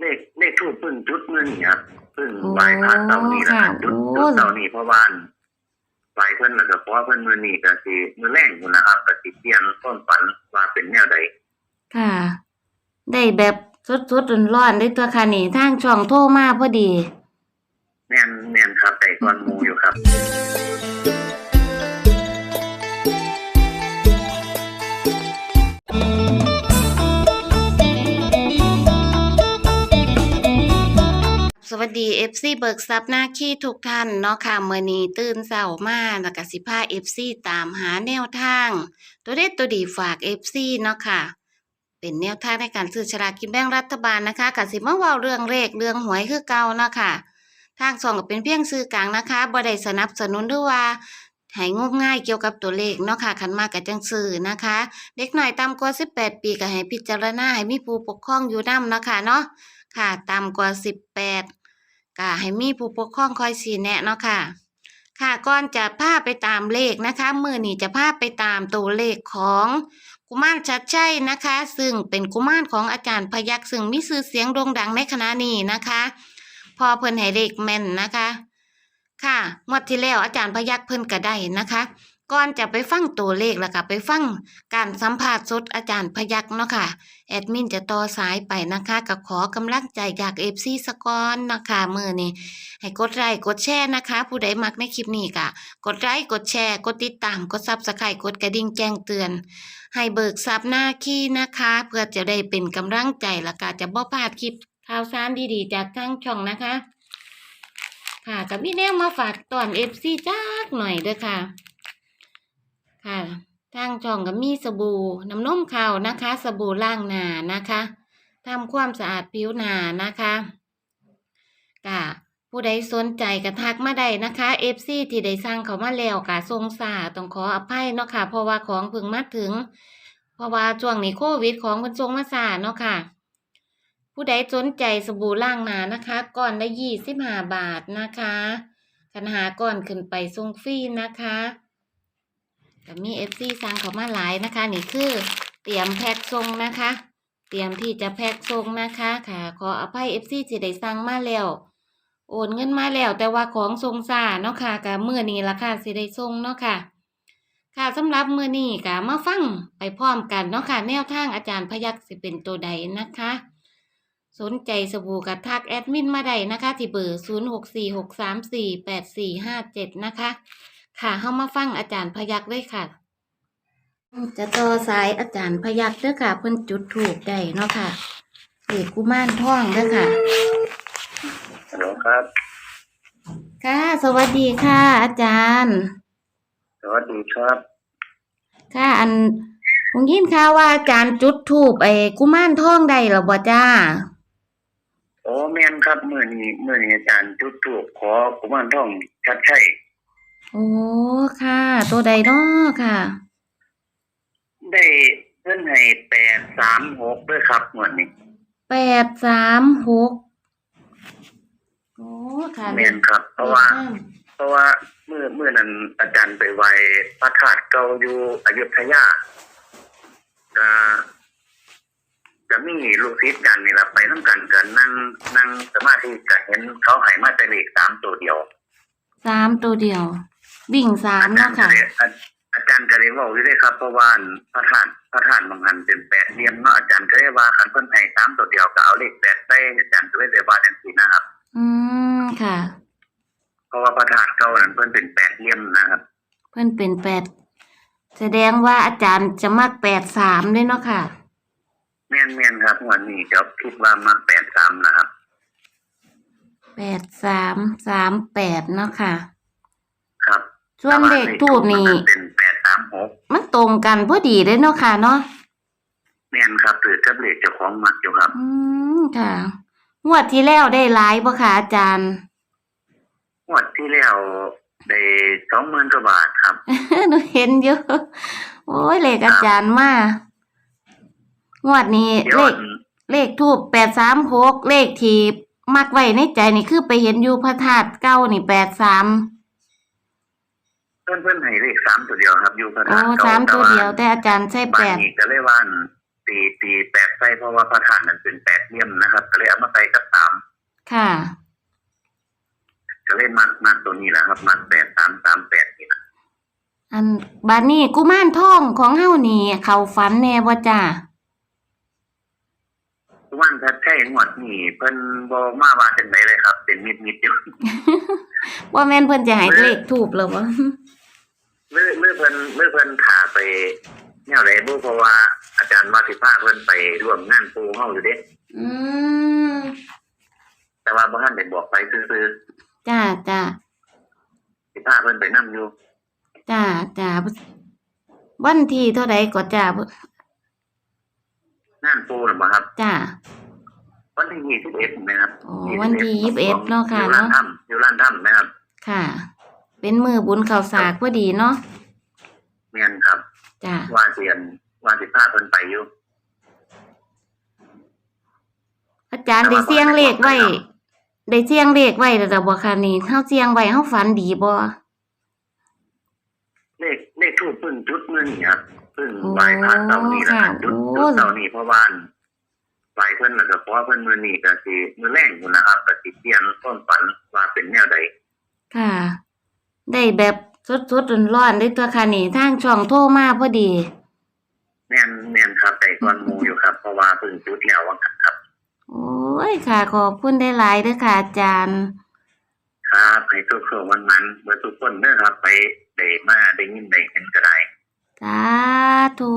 เลขเลขทูบเพิ่งจุดมือนี่ครับเพิ่งโอ้ไหว้พระเสาร์นี้แหละครับค่ะจุดโอ้จุดเสาร์นี้เพราะว่าไหว้เพิ่นแล้วก็เพราะว่าเพิ่นมือนี่ก็สิมือแรงอยู่นะครับก็สิเปลี่ยนต้นฝันว่าเป็นแนวใดค่ะ ได้แบบสดๆร้อนๆได้ตัวค่ะนี่ทางช่องโทรมาพอดีแม่นแม่นครับแต่ก่อนหมูอยู่ครับ วัสดี FC เบิกทรัพย์หน้าขี้ทุกท่านเนาะค่ะเมื่อนี้ตื่นเช้ามาแล้วก็สิพา FC ตามหาแนวทาง ตัวเด็ดตัวดีฝาก FC เนาะค่ะ เป็นแนวทางในการซื้อฉลากกินแบ่งรัฐบาลนะคะก็สิมาเว้าเรื่องเลขเรื่องหวยคือเก่าเนาะค่ะ ทางช่องก็เป็นเพียงสื่อกลางนะคะบ่ได้สนับสนุนหรือว่าให้งมง่ายเกี่ยวกับตัวเลขเนาะค่ะคันมากก็จังซื้อนะคะ เด็กหน่อยต่ำกว่า 18 ปีก็ให้พิจารณาให้มีผู้ปกครองอยู่นำเนะค่ะเนาะค่ะต่ำกว่า 18 ก็ให้มีผู้ปกครองคอยชี้แนะเนาะค่ะ ค่ะก่อนจะพาไปตามเลขนะคะมือนี้จะพาไปตามตัวเลขของกุมารชัดชัยนะคะ ซึ่งเป็นกุมารของอาจารย์พยักษ์ซึ่งมีชื่อเสียงโด่งดังในคณะนี้นะคะ พอเพิ่นให้เลขแม่นนะคะ ค่ะงวดที่แล้วอาจารย์พยักษ์เพิ่นก็ได้นะคะ ก่อนจะไปฟังตัวเลขแล้วก็ไปฟังการสัมภาษณ์สดอาจารย์พยักเนาะค่ะ แอดมินจะต่อสายไปนะคะกับขอกำลังใจจากเอฟซีสกอนนะคะมือนี้ให้กดไลค์กดแชร์นะคะ ผู้ใดมักในคลิปนี้ก็กดไลค์กดแชร์กดติดตามกดซับสไครต์กดกระดิ่งแจ้งเตือน ให้เบิกซับหน้าขี้นะคะ เพื่อจะได้เป็นกำลังใจและก็จะบ่พลาดคลิปข่าวสารดีๆ จากทางช่องนะคะ ค่ะกับพี่แนวมาฝากตอนเอฟซีจักหน่อยด้อค่ะ ค่ะทางช่องก็มีสบู่น้ำนมขาวนะคะ สบู่ล้างหน้านะคะทำความสะอาดผิวหน้านะคะก็ผู้ใดสนใจก็ทักมาได้นะคะ FC ที่ได้สั่งเขามาแล้วก็ทรงสาต้องขออภัยเนาะค่ะ เพราะว่าของพิ่งมาถึง เพราะว่าช่วงนี้โควิดของเพิ่นทรงมาสาเนาะค่ะ ผู้ใดสนใจสบู่ล้างหน้านะคะ ก่อนละยี่สิบห้าบาทนะคะคันหาก่อนขึ้นไปทรงฟรีนะคะ ก็มีเอฟซีสั่งเขามาหลายนะคะ นี่คือเตรียมแพ็คทรงนะคะ เตรียมที่จะแพ็คทรงนะคะค่ะ ขออภัยเอฟซีที่ได้สั่งมาแล้วโอนเงินมาแล้วแต่ว่าของทรงซาเนาะค่ะกับมือนี้ราคาสิได้ทรงเนาะค่ะ ค่ะสำหรับมือนี้ก็มาฟังไปพร้อมกันเนาะค่ะ แนวทางอาจารย์พยักสิเป็นตัวใดนะคะ สนใจสบู่กระทักแอดมินมาได้นะคะ ที่เบอร์ 0646348457 นะคะ ค่ะเข้ามาฟังอาจารย์พยักเลยค่ะ จะต่อสายอาจารย์พยักเด้อค่ะ เพิ่นจุดถูกได้เนาะค่ะเอกกุมารท่องเด้อค่ะฮัลโหลครับ ค่ะ สวัสดีค่ะ อาจารย์ สวัสดีครับ ค่ะอันผมยินข่าวว่าอาจารย์จุดถูกไอ้กุมารท่องได้หรอบ่จ้าโอ้แม่นครับมื้อนี้มื้อนี้อาจารย์จุดธูปขอกุมารทองชัดชัย โอ้ค่ะ ตัวใดเนาะค่ะ ได้เพิ่นให้836ด้วยครับมื้อนี้แปดสามหกโอ้ค่ะแม่นครับ เพราะว่า เพราะว่ามื้อมื้อนั้นอาจารย์ไปไหว้พระธาตุเก่าอยู่อยุธยาก็จะมีลูกศิษย์กันนี่ล่ะไปนํกันกันนั่งนั่งสมาธิก็เห็นเขาให้มาแต่เลขสามตัวเดียว สามตัวเดียว วิ่งสามอาจารเนาะย์ก็ค่ะเลยอาอาจารย์ก็เลยบอกอยู่เลยครับเพราะว่าพระธาตุพระธาตุบางหันเป็นแปดเหลี่ยมเนาะอาจารย์ก็เลยว่าคันเพิ่นให้สามตัวเดียวก็เอาเลขแปดใส่อาจารย์ก็เลยได้ว่าจังซี่นะครับ อืมค่ะ เพราะว่าพระธาตุเก่านั้นเพิ่นเป็นแปดเหลี่ยมนะครับ เพื่อนเป็นแปดแสดงว่าอาจารย์จะมักแปดสามด้วยเนาะค่ะ แม่นแม่นครับวันนี้จะคิดว่ามาแปดสามนะครับ แปดสามสามแปดเนาะค่ะครับ ส่วนเลขทูบนี่เป็นแปดสามหกมันตรงกันพอดีเลยเนาะค่ะเนาะแม่นครับถือกับเลขเจ้าของมักอยู่ครับ อืมค่ะงวดที่แล้วได้หลายบ่ค่ะอาจารย์งวดที่แล้วได้สองหมื่นกว่าบาทครับหนูเห็นอยู่โอ้ยเลขอาจารย์มางวดนี้เดี๋ยวเลขเลขทูบแปดสามหกเลขที่มักไว้ในใจนี่คือไปเห็นอยู่พระธาตุเก้านี่แปดสาม เพื่อนเพื่อนให้เลขสามตัวเดียวครับ อยู่พระโอ้ธาตุเก่าสามตัวแเดียว แต่อาจารย์ใช่บ้าแปนดนี้ก็เลยว่าตีตีแปดใส่เพราะว่าพระธาตุนั้นเป็นแปดเหลี่ยมนะครับ ก็เลยเอามาใส่ค่ะ ก็เลยมักมักตัวนี้แหละครับ มักแปดสามสามแปดนี่นะอันบาดนี้กุมารทองของเฮานี่ เขาฝันแน่บ่จ้าทุกวันถ้าใช่หมดนี่เพิ่นบ่มาว่าจังไดเลยครับ เป็นมิดมิดๆอยู่ ว่าแม่นเพิ่นจะให้เลขถูกหรือบ่ เมื่อเมื่อเพิ่นเมื่อเพิ่นถาไปแนวไหนบ่เพราะว่าอาจารย์ว่าสิพาเพิ่นไปร่วมงานปูเฮาอยู่เด้อืมแต่ว่าบ่ทันได้บอกไปซื่อจ้าจ้าๆสิพาเพิ่นไปนํอยู่จ้าจ้าวันที่เท่าใดก็จ้างานปูน่ะบ่ครับ จ้า วันที่21นะครับอ๋อวันที่21เนาะค่ะอยู่ร้านเนาะถ้ำอยู่ร้านถ้ำนะครับ ค่ะ เป็นมือบุญข้าวสากพอดีเนาะแม่นครับจ้าว่าเสียนว่าสิพาเพิ่นไปอยู่อาจารย์ได้เสียงเลขไว้ได้เสียงเลขไว้แล้วบ่ค่ะนี่เฮาเสียงไว้เฮาฝันดีบ่เลขเลขทูปเพิ่งจุดมื้อนี้ครับเพิ่งโอ้ไหว้พระเสาร์นี้แหละครับค่ะจุดโอ้จุดเสาร์นี้เพราะว่าไหว้เพิ่นแล้วก็เพราะว่าเพิ่นมื้อนี้ก็สิมื้อแรงพุ่นนะครับก็สิเปลี่ยนต้นฝันว่าเป็นแนวใดค่ะ ได้แบบสดๆร้อนๆได้ตัวค่ะนี่ทางช่องโทรมาพอดี แม่นแม่นครับแต่ก่อนหมู่อยู่ครับ เพราะว่าเพิ่งจุดแล้วว่างั้นครับ โอ้ยค่ะ ขอบคุณได้หลายๆเด้อค่ะอาจารย์ ครับให้ทุกคนวันมันๆเมื่อทุกคนเด้อครับ ไปได้มาได้ยินได้เห็นก็ได้ สาธุ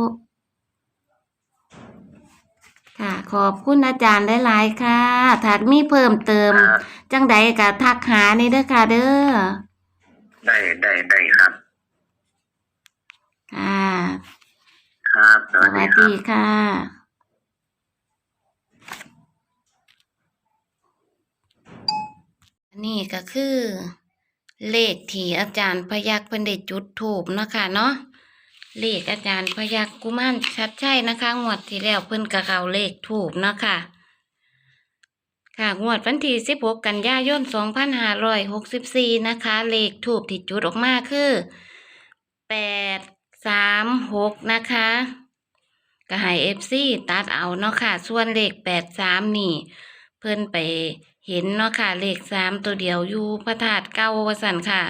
ค่ะ ขอบคุณอาจารย์ได้หลายๆค่ะถ้ามีเพิ่มเติมครับจังใดก็ทักหานี่เด้อค่ะเด้อ ได้ได้ได้ครับ ค่ะ ครับ สสวัสวัดีสครับ ดีค่ะนี่ก็คือ เลขที่อาจารย์พยักเพิ่นได้จุดถูกเนาะค่ะเนาะ เลขอาจารย์พยักกุมารชัดใช่นะคะงวดที่แล้วเพิ่นก็เข้าเลขถูกเนาะค่ะ ค่ะงวดวันที่16 กันยายน 2564 นะคะ เลขถูกที่จุดออกมาคือ 836 นะคะก็ให้ FC ตัดเอาเนาะค่ะ ส่วนเลข 83 นี่ เพิ่นไปเห็นเนาะค่ะ เลข 3 ตัวเดียวอยู่พระธาตุเก้าว่าซั่นค่ะ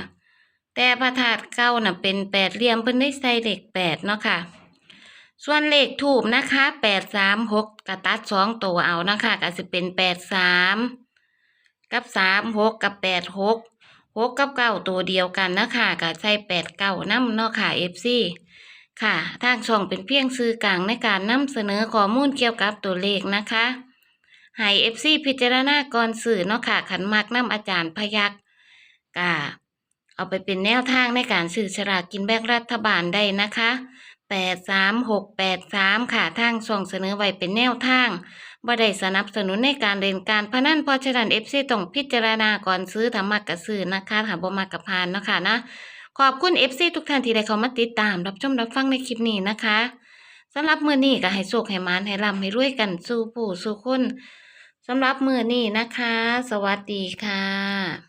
แต่พระธาตุเก้าน่ะเป็นแปดเหลี่ยมเพิ่นได้ใส่เลข8เนาะค่ะ ส่วนเลขถูกนะคะแปดสามหกกระตัดสองตัวเอานะคะก็จะเป็นแปดสามกับสามหกกับแปดหกหกกับเก้าตัวเดียวกันนะคะก็ใส่แปดเก้าน้ำเนาะค่ะเอฟซีค่ะ ทางช่องเป็นเพียงสื่อกลางในการนำเสนอข้อมูลเกี่ยวกับตัวเลขนะคะให้เอฟซีพิจารณาก่อนสื่อเนาะค่ะขันมักน้ำอาจารย์พยักกะเอาไปเป็นแนวทางในการสื่อฉลากกินแบ่งรัฐบาลได้นะคะ แปดสามหกแปดสามค่ะทางส่งเสนอไว้เป็นแนวทางบ่ได้สนับสนุนในการเล่นการพนันเพราะฉะนั้นเอฟซีต้องพิจารณาก่อนซื้อถ้ามักกะซื้อนะคะถ้าบ่มักกะพานเนาะค่ะนะขอบคุณเอฟซีทุกท่านที่ได้เข้ามาติดตาม รับชมรับฟังในคลิปนี้นะคะสำหรับมือนี้ก็ให้โชคให้มานให้ร่ำให้รวยกันสู่ผู้สู่คนสำหรับมือนี้นะคะ สวัสดีค่ะ